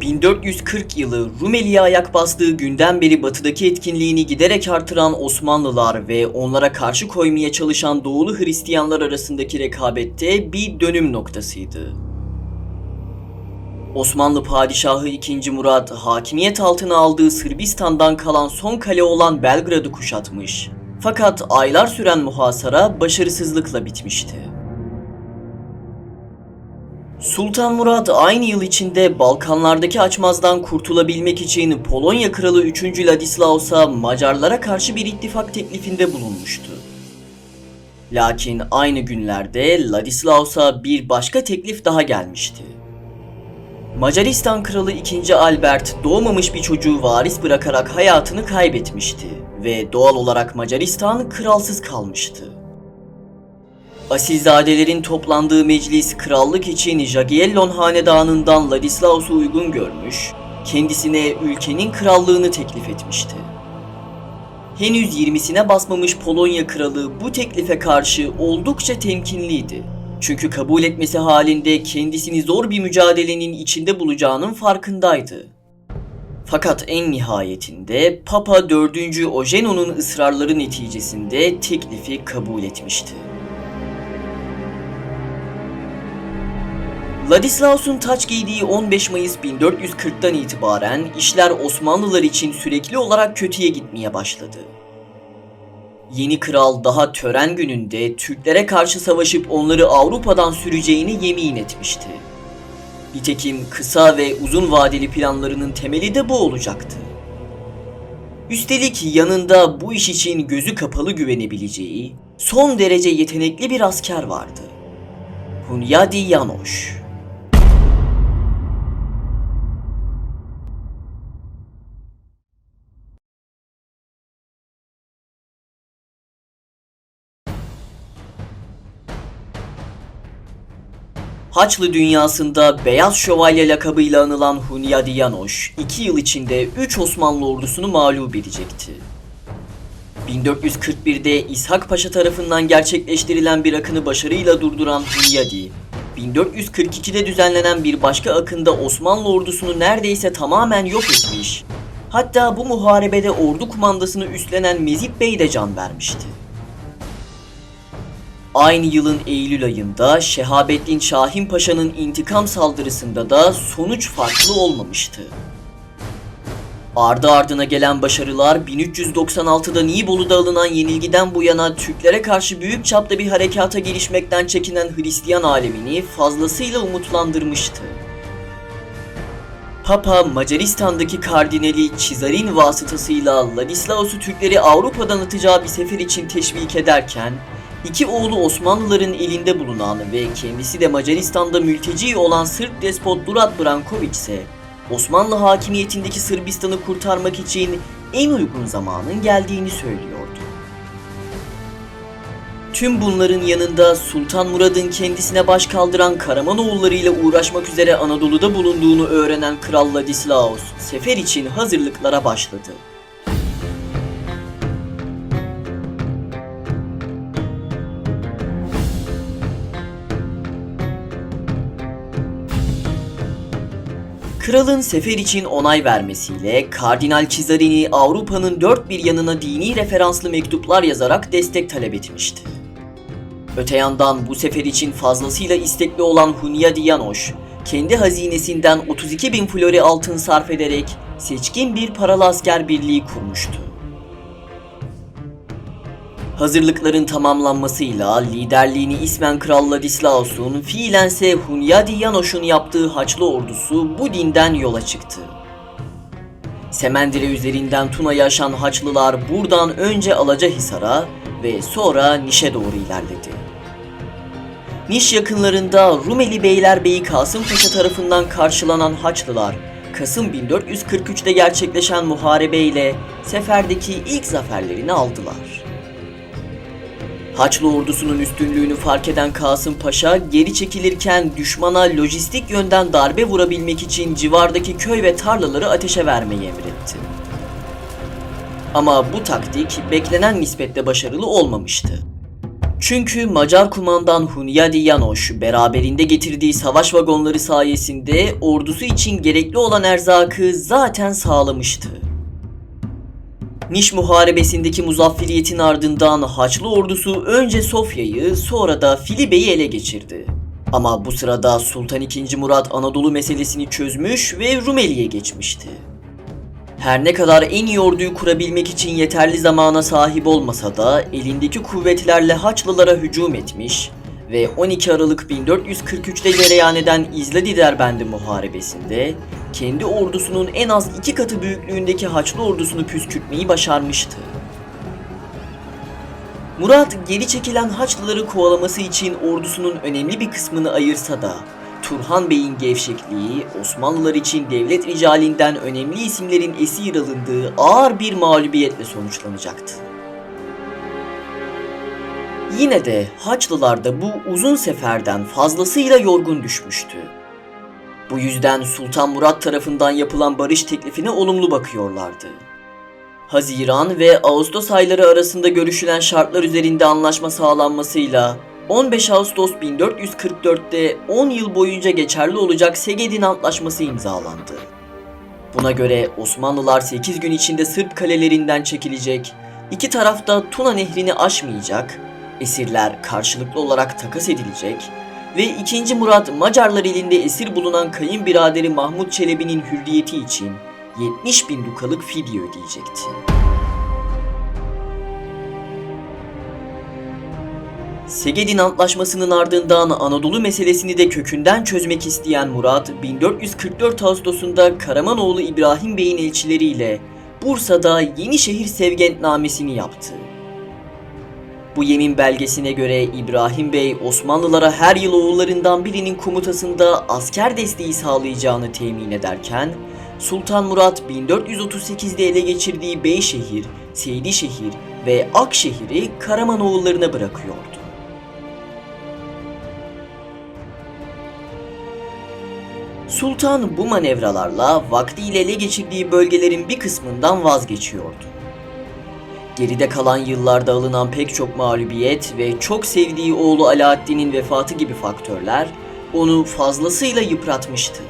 1440 yılı Rumeli'ye ayak bastığı günden beri batıdaki etkinliğini giderek artıran Osmanlılar ve onlara karşı koymaya çalışan Doğulu Hristiyanlar arasındaki rekabette bir dönüm noktasıydı. Osmanlı Padişahı II. Murat hakimiyet altına aldığı Sırbistan'dan kalan son kale olan Belgrad'ı kuşatmış. Fakat aylar süren muhasara başarısızlıkla bitmişti. Sultan Murat aynı yıl içinde Balkanlardaki açmazdan kurtulabilmek için Polonya Kralı 3. Ladislaus'a Macarlara karşı bir ittifak teklifinde bulunmuştu. Lakin aynı günlerde Ladislaus'a bir başka teklif daha gelmişti. Macaristan Kralı 2. Albert doğmamış bir çocuğu varis bırakarak hayatını kaybetmişti ve doğal olarak Macaristan kralsız kalmıştı. Asilzadelerin toplandığı meclis krallık için Jagiellon hanedanından Ladislaus'u uygun görmüş, kendisine ülkenin krallığını teklif etmişti. Henüz 20'sine basmamış Polonya kralı bu teklife karşı oldukça temkinliydi. Çünkü kabul etmesi halinde kendisini zor bir mücadelenin içinde bulacağının farkındaydı. Fakat en nihayetinde Papa 4. Ojeno'nun ısrarları neticesinde teklifi kabul etmişti. Ladislaus'un taç giydiği 15 Mayıs 1440'tan itibaren işler Osmanlılar için sürekli olarak kötüye gitmeye başladı. Yeni kral daha tören gününde Türklere karşı savaşıp onları Avrupa'dan süreceğini yemin etmişti. Nitekim kısa ve uzun vadeli planlarının temeli de bu olacaktı. Üstelik yanında bu iş için gözü kapalı güvenebileceği son derece yetenekli bir asker vardı. Hunyadi Yanoş. Haçlı dünyasında Beyaz Şövalye lakabıyla anılan Hunyadi Yanoş, 2 yıl içinde 3 Osmanlı ordusunu mağlup edecekti. 1441'de İshak Paşa tarafından gerçekleştirilen bir akını başarıyla durduran Hunyadi, 1442'de düzenlenen bir başka akında Osmanlı ordusunu neredeyse tamamen yok etmiş. Hatta bu muharebede ordu kumandasını üstlenen Mezip Bey de can vermişti. Aynı yılın Eylül ayında Şehabettin Şahin Paşa'nın intikam saldırısında da sonuç farklı olmamıştı. Ardı ardına gelen başarılar 1396'da Nibolu'da alınan yenilgiden bu yana Türklere karşı büyük çapta bir harekata girişmekten çekinen Hristiyan alemini fazlasıyla umutlandırmıştı. Papa Macaristan'daki kardinali Çizarin vasıtasıyla Ladislaus'u Türkleri Avrupa'dan atacağı bir sefer için teşvik ederken İki oğlu Osmanlıların elinde bulunan ve kendisi de Macaristan'da mülteci olan Sırp despot Durat Branković ise Osmanlı hakimiyetindeki Sırbistan'ı kurtarmak için en uygun zamanın geldiğini söylüyordu. Tüm bunların yanında Sultan Murad'ın kendisine baş kaldıran Karamanoğulları ile uğraşmak üzere Anadolu'da bulunduğunu öğrenen Kral Ladislaus, sefer için hazırlıklara başladı. Kralın sefer için onay vermesiyle Kardinal Kizarini Avrupa'nın dört bir yanına dini referanslı mektuplar yazarak destek talep etmişti. Öte yandan bu sefer için fazlasıyla istekli olan Hunyadi Yanoş, kendi hazinesinden 32 bin flori altın sarf ederek seçkin bir paralı asker birliği kurmuştu. Hazırlıkların tamamlanmasıyla liderliğini ismen Kral Ladislaus'un fiilense Hunyadi Yanoş'un yaptığı Haçlı ordusu bu dinden yola çıktı. Semendire üzerinden Tuna'ya aşan Haçlılar buradan önce Alacahisar'a ve sonra Niş'e doğru ilerledi. Niş yakınlarında Rumeli Beylerbeyi Kasım Paşa tarafından karşılanan Haçlılar, Kasım 1443'te gerçekleşen muharebeyle seferdeki ilk zaferlerini aldılar. Haçlı ordusunun üstünlüğünü fark eden Kasım Paşa geri çekilirken düşmana lojistik yönden darbe vurabilmek için civardaki köy ve tarlaları ateşe vermeyi emretti. Ama bu taktik beklenen nispette başarılı olmamıştı. Çünkü Macar kumandan Hunyadi Janosch beraberinde getirdiği savaş vagonları sayesinde ordusu için gerekli olan erzakı zaten sağlamıştı. Niş Muharebesi'ndeki muzafferiyetin ardından Haçlı ordusu önce Sofya'yı sonra da Filibe'yi ele geçirdi. Ama bu sırada Sultan II. Murat Anadolu meselesini çözmüş ve Rumeli'ye geçmişti. Her ne kadar en iyi orduyu kurabilmek için yeterli zamana sahip olmasa da elindeki kuvvetlerle Haçlılara hücum etmiş ve 12 Aralık 1443'te cereyan eden İzledi Derbendi Muharebesi'nde kendi ordusunun en az iki katı büyüklüğündeki Haçlı ordusunu püskürtmeyi başarmıştı. Murat geri çekilen Haçlıları kovalaması için ordusunun önemli bir kısmını ayırsa da Turhan Bey'in gevşekliği Osmanlılar için devlet ricalinden önemli isimlerin esir alındığı ağır bir mağlubiyetle sonuçlanacaktı. Yine de Haçlılar da bu uzun seferden fazlasıyla yorgun düşmüştü. Bu yüzden Sultan Murat tarafından yapılan barış teklifine olumlu bakıyorlardı. Haziran ve Ağustos ayları arasında görüşülen şartlar üzerinde anlaşma sağlanmasıyla 15 Ağustos 1444'te 10 yıl boyunca geçerli olacak Segedin Antlaşması imzalandı. Buna göre Osmanlılar 8 gün içinde Sırp kalelerinden çekilecek, iki tarafta Tuna Nehri'ni aşmayacak, esirler karşılıklı olarak takas edilecek ve 2. Murat Macarlar elinde esir bulunan kayınbiraderi Mahmut Çelebi'nin hürriyeti için 70 bin dukalık fidye ödeyecekti. Segedin Antlaşması'nın ardından Anadolu meselesini de kökünden çözmek isteyen Murat, 1444 Ağustos'unda Karamanoğlu İbrahim Bey'in elçileriyle Bursa'da Yenişehir Sevgentnamesini yaptı. Bu yemin belgesine göre İbrahim Bey Osmanlılara her yıl oğullarından birinin komutasında asker desteği sağlayacağını temin ederken Sultan Murat 1438'de ele geçirdiği Beyşehir, Seydişehir ve Akşehir'i Karamanoğullarına bırakıyordu. Sultan bu manevralarla vaktiyle ele geçirdiği bölgelerin bir kısmından vazgeçiyordu. Geride kalan yıllarda alınan pek çok mağlubiyet ve çok sevdiği oğlu Alaaddin'in vefatı gibi faktörler onu fazlasıyla yıpratmıştı.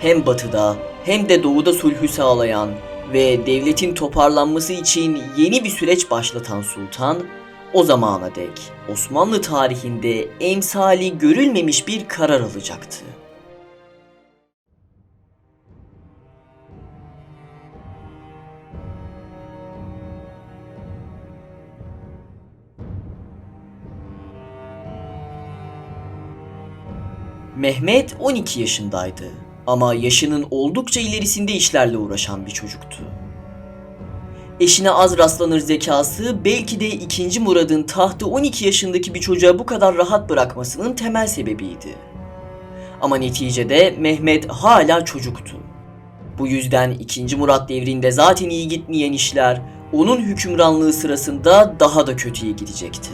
Hem batıda hem de doğuda sulhü sağlayan ve devletin toparlanması için yeni bir süreç başlatan sultan, o zamana dek Osmanlı tarihinde emsali görülmemiş bir karar alacaktı. Mehmet 12 yaşındaydı ama yaşının oldukça ilerisinde işlerle uğraşan bir çocuktu. Eşine az rastlanır zekası belki de 2. Murad'ın tahtı 12 yaşındaki bir çocuğa bu kadar rahat bırakmasının temel sebebiydi. Ama neticede Mehmet hala çocuktu. Bu yüzden 2. Murat devrinde zaten iyi gitmeyen işler onun hükümranlığı sırasında daha da kötüye gidecekti.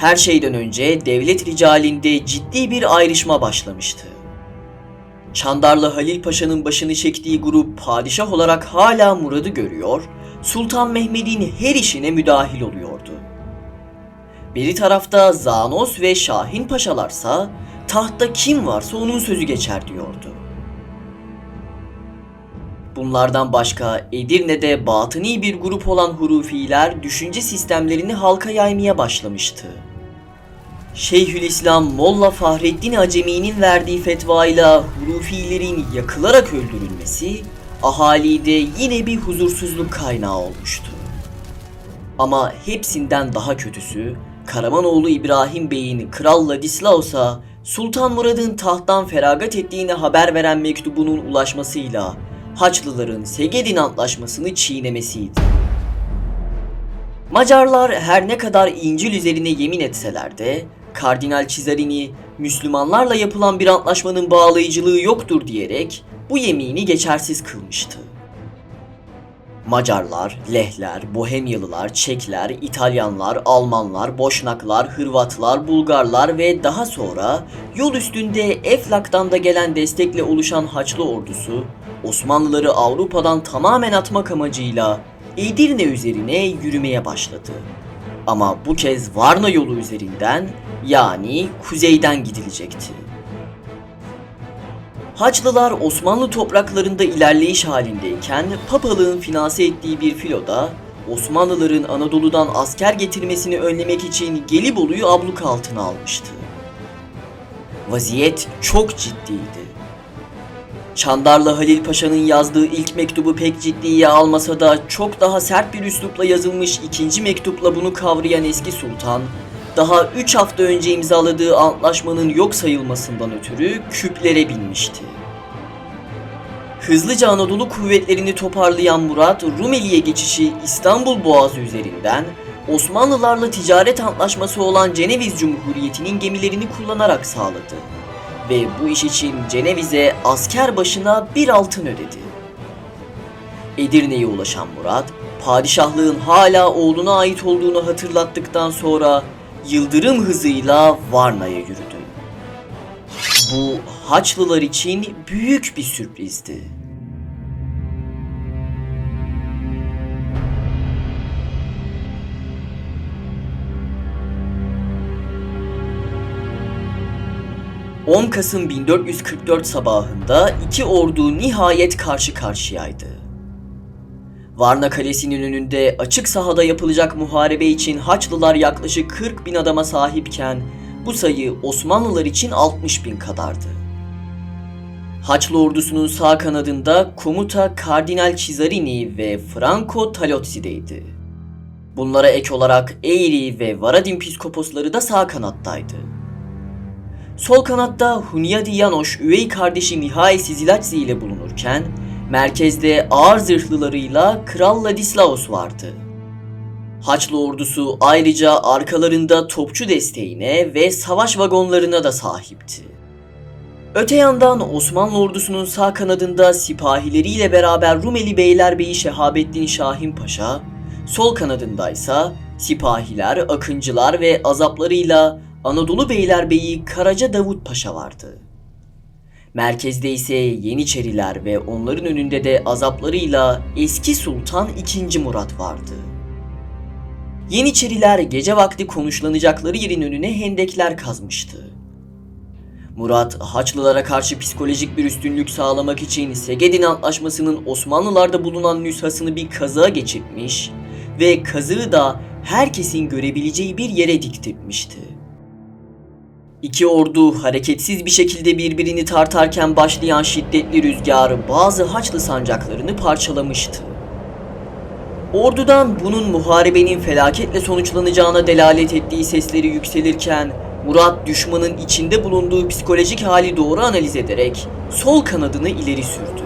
Her şeyden önce devlet ricalinde ciddi bir ayrışma başlamıştı. Çandarlı Halil Paşa'nın başını çektiği grup padişah olarak hala Murad'ı görüyor, Sultan Mehmet'in her işine müdahil oluyordu. Bir tarafta Zanos ve Şahin Paşalarsa tahtta kim varsa onun sözü geçer diyordu. Bunlardan başka Edirne'de batıni bir grup olan Hurufiler düşünce sistemlerini halka yaymaya başlamıştı. Şeyhülislam Molla Fahreddin Acemi'nin verdiği fetvayla Hurufilerin yakılarak öldürülmesi ahalide yine bir huzursuzluk kaynağı olmuştu. Ama hepsinden daha kötüsü Karamanoğlu İbrahim Bey'in Kral Ladislaus'a Sultan Murad'ın tahttan feragat ettiğini haber veren mektubunun ulaşmasıyla Haçlıların Segedin Antlaşması'nı çiğnemesiydi. Macarlar her ne kadar İncil üzerine yemin etseler de Kardinal Cizarini Müslümanlarla yapılan bir antlaşmanın bağlayıcılığı yoktur diyerek bu yemini geçersiz kılmıştı. Macarlar, Lehler, Bohemyalılar, Çekler, İtalyanlar, Almanlar, Boşnaklar, Hırvatlar, Bulgarlar ve daha sonra yol üstünde Eflak'tan da gelen destekle oluşan Haçlı ordusu Osmanlıları Avrupa'dan tamamen atmak amacıyla Edirne üzerine yürümeye başladı. Ama bu kez Varna yolu üzerinden yani kuzeyden gidilecekti. Haçlılar Osmanlı topraklarında ilerleyiş halindeyken papalığın finanse ettiği bir filoda Osmanlıların Anadolu'dan asker getirmesini önlemek için Gelibolu'yu abluk altına almıştı. Vaziyet çok ciddiydi. Çandarlı Halil Paşa'nın yazdığı ilk mektubu pek ciddiye almasa da çok daha sert bir üslupla yazılmış ikinci mektupla bunu kavrayan eski sultan, daha 3 hafta önce imzaladığı antlaşmanın yok sayılmasından ötürü küplere binmişti. Hızlıca Anadolu kuvvetlerini toparlayan Murat, Rumeli'ye geçişi İstanbul Boğazı üzerinden Osmanlılarla ticaret antlaşması olan Ceneviz Cumhuriyeti'nin gemilerini kullanarak sağladı. Ve bu iş için Ceneviz'e asker başına bir altın ödedi. Edirne'ye ulaşan Murat, padişahlığın hala oğluna ait olduğunu hatırlattıktan sonra yıldırım hızıyla Varna'ya yürüdü. Bu Haçlılar için büyük bir sürprizdi. ...10 Kasım 1444 sabahında iki ordu nihayet karşı karşıyaydı. Varna Kalesi'nin önünde açık sahada yapılacak muharebe için Haçlılar yaklaşık 40 bin adama sahipken bu sayı Osmanlılar için 60 bin kadardı. Haçlı ordusunun sağ kanadında komuta Kardinal Cizarini ve Franco Talozzi'deydi. Bunlara ek olarak Eiri ve Varadin piskoposları da sağ kanattaydı. Sol kanatta Hunyadi Yanoş üvey kardeşi Mihai Sizilaczi ile bulunurken merkezde ağır zırhlılarıyla Kral Ladislaus vardı. Haçlı ordusu ayrıca arkalarında topçu desteğine ve savaş vagonlarına da sahipti. Öte yandan Osmanlı ordusunun sağ kanadında sipahileriyle beraber Rumeli Beylerbeyi Şehabettin Şahin Paşa, sol kanadındaysa sipahiler, akıncılar ve azaplarıyla Anadolu Beylerbeyi Karaca Davut Paşa vardı. Merkezde ise Yeniçeriler ve onların önünde de azaplarıyla eski Sultan II. Murat vardı. Yeniçeriler gece vakti konuşlanacakları yerin önüne hendekler kazmıştı. Murat, Haçlılara karşı psikolojik bir üstünlük sağlamak için Segedin Antlaşması'nın Osmanlılarda bulunan nüshasını bir kazığa geçirtmiş ve kazığı da herkesin görebileceği bir yere diktirmişti. İki ordu hareketsiz bir şekilde birbirini tartarken başlayan şiddetli rüzgar bazı Haçlı sancaklarını parçalamıştı. Ordudan bunun muharebenin felaketle sonuçlanacağına delalet ettiği sesleri yükselirken Murat düşmanın içinde bulunduğu psikolojik hali doğru analiz ederek sol kanadını ileri sürdü.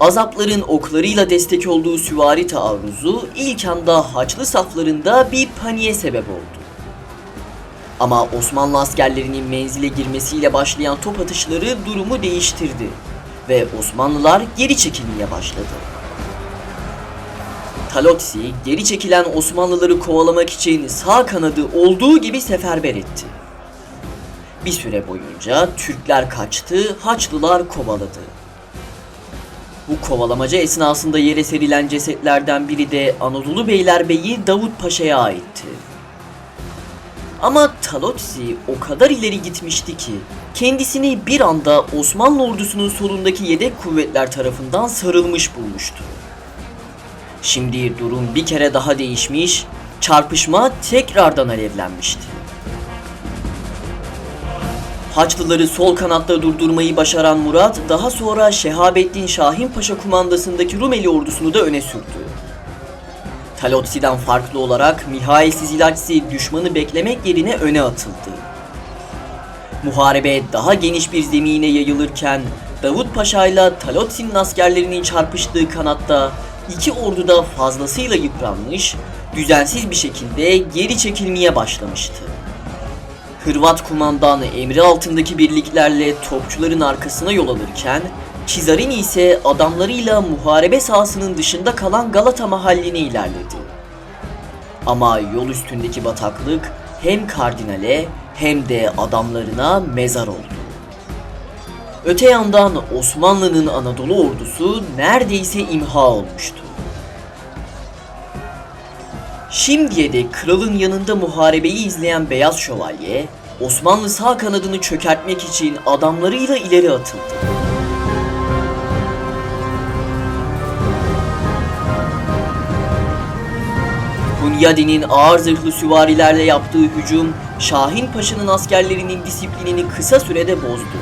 Azapların oklarıyla destek olduğu süvari taarruzu ilk anda Haçlı saflarında bir paniğe sebep oldu. Ama Osmanlı askerlerinin menzile girmesiyle başlayan top atışları durumu değiştirdi ve Osmanlılar geri çekilmeye başladı. Talozzi geri çekilen Osmanlıları kovalamak için sağ kanadı olduğu gibi seferber etti. Bir süre boyunca Türkler kaçtı, Haçlılar kovaladı. Bu kovalamaca esnasında yere serilen cesetlerden biri de Anadolu Beylerbeyi Davut Paşa'ya aitti. Ama Talozzi o kadar ileri gitmişti ki kendisini bir anda Osmanlı ordusunun solundaki yedek kuvvetler tarafından sarılmış bulmuştu. Şimdi durum bir kere daha değişmiş, çarpışma tekrardan alevlenmişti. Haçlıları sol kanatta durdurmayı başaran Murat daha sonra Şehabettin Şahin Paşa kumandasındaki Rumeli ordusunu da öne sürdü. Talozzi'den farklı olarak Mihail Sizilaczi düşmanı beklemek yerine öne atıldı. Muharebe daha geniş bir zemine yayılırken Davut Paşa ile Talozzi'nin askerlerinin çarpıştığı kanatta iki ordu da fazlasıyla yıpranmış, düzensiz bir şekilde geri çekilmeye başlamıştı. Hırvat kumandanı emri altındaki birliklerle topçuların arkasına yol alırken Cizarini ise adamlarıyla muharebe sahasının dışında kalan Galata mahalline ilerledi. Ama yol üstündeki bataklık hem kardinale hem de adamlarına mezar oldu. Öte yandan Osmanlı'nın Anadolu ordusu neredeyse imha olmuştu. Şimdiye de kralın yanında muharebeyi izleyen Beyaz Şövalye, Osmanlı sağ kanadını çökertmek için adamlarıyla ileri atıldı. Hunyadi'nin ağır zırhlı süvarilerle yaptığı hücum, Şahin Paşa'nın askerlerinin disiplinini kısa sürede bozdu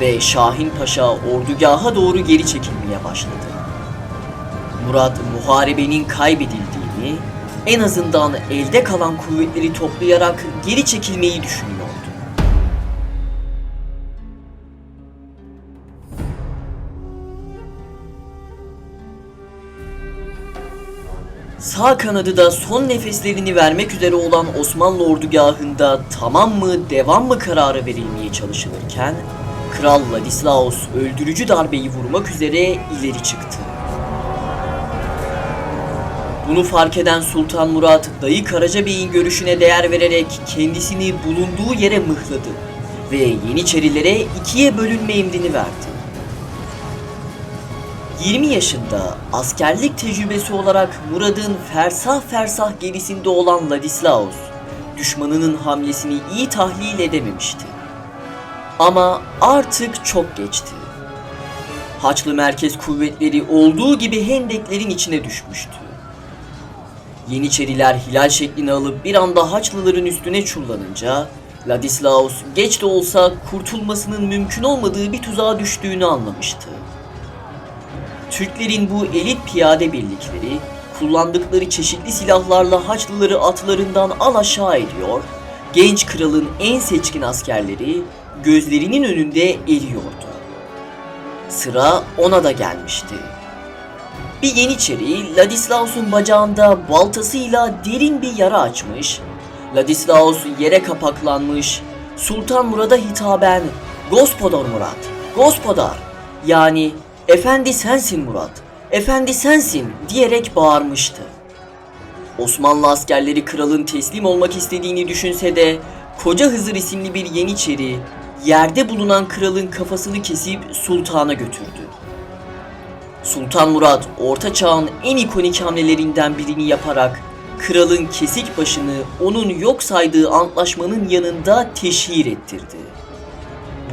ve Şahin Paşa ordugaha doğru geri çekilmeye başladı. Murat muharebenin kaybedildiğini, en azından elde kalan kuvvetleri toplayarak geri çekilmeyi düşünüyordu. Sağ kanadı son nefeslerini vermek üzere olan Osmanlı ordugahında tamam mı devam mı kararı verilmeye çalışılırken Kral Ladislaus öldürücü darbeyi vurmak üzere ileri çıktı. Bunu fark eden Sultan Murat, dayı Karacabey'in görüşüne değer vererek kendisini bulunduğu yere mıhladı ve Yeniçerilere ikiye bölünme emrini verdi. 20 yaşında askerlik tecrübesi olarak Murad'ın fersah fersah gerisinde olan Ladislaus, düşmanının hamlesini iyi tahlil edememişti. Ama artık çok geçti. Haçlı merkez kuvvetleri olduğu gibi hendeklerin içine düşmüştü. Yeniçeriler hilal şeklini alıp bir anda Haçlıların üstüne çullanınca Ladislaus geç de olsa kurtulmasının mümkün olmadığı bir tuzağa düştüğünü anlamıştı. Türklerin bu elit piyade birlikleri kullandıkları çeşitli silahlarla Haçlıları atlarından al aşağı ediyor, genç kralın en seçkin askerleri gözlerinin önünde eriyordu. Sıra ona da gelmişti. Bir yeniçeri Ladislaus'un bacağında baltasıyla derin bir yara açmış, Ladislaus yere kapaklanmış, Sultan Murad'a hitaben Gospodar Murat, Gospodar yani Efendi sensin Murat, efendi sensin diyerek bağırmıştı. Osmanlı askerleri kralın teslim olmak istediğini düşünse de Koca Hızır isimli bir yeniçeri yerde bulunan kralın kafasını kesip sultana götürdü. Sultan Murat orta çağın en ikonik hamlelerinden birini yaparak kralın kesik başını onun yok saydığı antlaşmanın yanında teşhir ettirdi.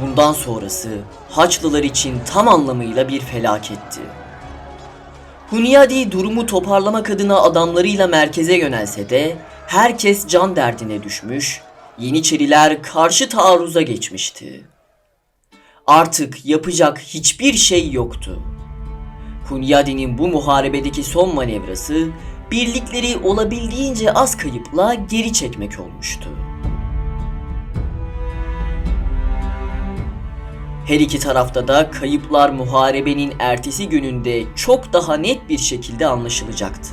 Bundan sonrası Haçlılar için tam anlamıyla bir felaketti. Hunyadi durumu toparlamak adına adamlarıyla merkeze yönelse de herkes can derdine düşmüş, Yeniçeriler karşı taarruza geçmişti. Artık yapacak hiçbir şey yoktu. Hunyadi'nin bu muharebedeki son manevrası birlikleri olabildiğince az kayıpla geri çekmek olmuştu. Her iki tarafta da kayıplar muharebenin ertesi gününde çok daha net bir şekilde anlaşılacaktı.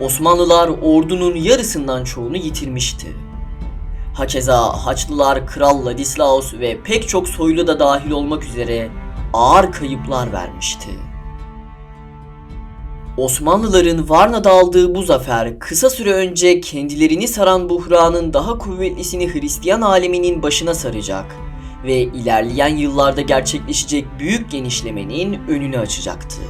Osmanlılar ordunun yarısından çoğunu yitirmişti. Hakeza Haçlılar Kral Ladislaus ve pek çok soylu da dahil olmak üzere ağır kayıplar vermişti. Osmanlıların Varna'da aldığı bu zafer kısa süre önce kendilerini saran buhranın daha kuvvetlisini Hristiyan aleminin başına saracak ve ilerleyen yıllarda gerçekleşecek büyük genişlemenin önünü açacaktı.